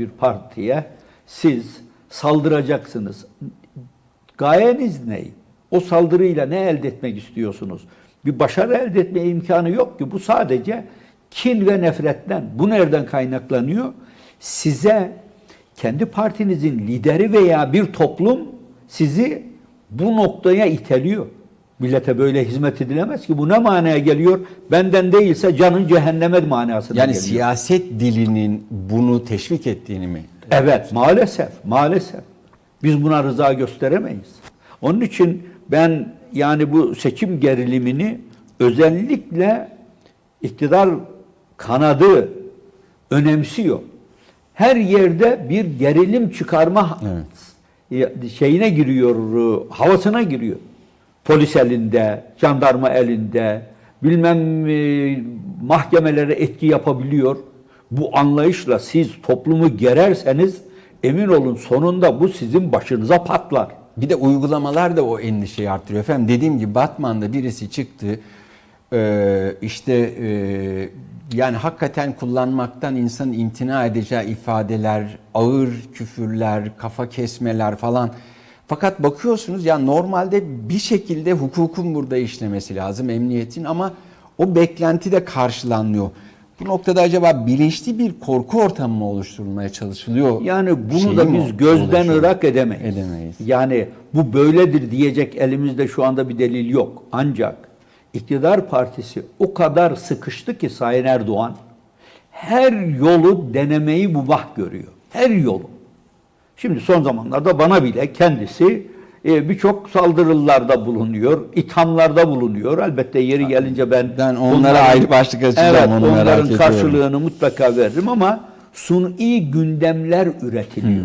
bir partiye siz saldıracaksınız. Gayeniz ne? O saldırıyla ne elde etmek istiyorsunuz? Bir başarı elde etme imkanı yok ki. Bu sadece kin ve nefretten. Bu nereden kaynaklanıyor? Size kendi partinizin lideri veya bir toplum sizi bu noktaya iteliyor. Millete böyle hizmet edilemez ki. Bu ne manaya geliyor? Benden değilse canın cehenneme manasına Yani geliyor. siyaset dilinin bunu teşvik ettiğini mi? Evet maalesef maalesef biz buna rıza gösteremeyiz. Onun için ben yani bu seçim gerilimini özellikle iktidar kanadı önemsiyor. Her yerde bir gerilim çıkarma şeyine giriyor, havasına giriyor. Polis elinde, jandarma elinde, bilmem e, mahkemelere etki yapabiliyor. Bu anlayışla siz toplumu gererseniz emin olun sonunda bu sizin başınıza patlar. Bir de uygulamalar da o endişeyi arttırıyor. Efendim dediğim gibi Batman'da birisi çıktı. Ee, işte e, yani hakikaten kullanmaktan insanın imtina edeceği ifadeler, ağır küfürler, kafa kesmeler falan. Fakat bakıyorsunuz ya normalde bir şekilde hukukun burada işlemesi lazım, emniyetin ama o beklenti de karşılanmıyor. Bu noktada acaba bilinçli bir korku ortamı mı oluşturulmaya çalışılıyor? Yani bunu Şeyi da biz gözden ırak edemeyiz. Edemeyiz. Yani bu böyledir diyecek elimizde şu anda bir delil yok. Ancak iktidar partisi o kadar sıkıştı ki Sayın Erdoğan her yolu denemeyi mubah görüyor. Her yolu. Şimdi son zamanlarda bana bile kendisi e, birçok saldırılarda bulunuyor, ithamlarda bulunuyor. Elbette yeri gelince ben Ben onlara bunların- ayrı başlık açacağım, Evet, onu merak onların ediyorum. karşılığını mutlaka veririm ama suni gündemler üretiliyor.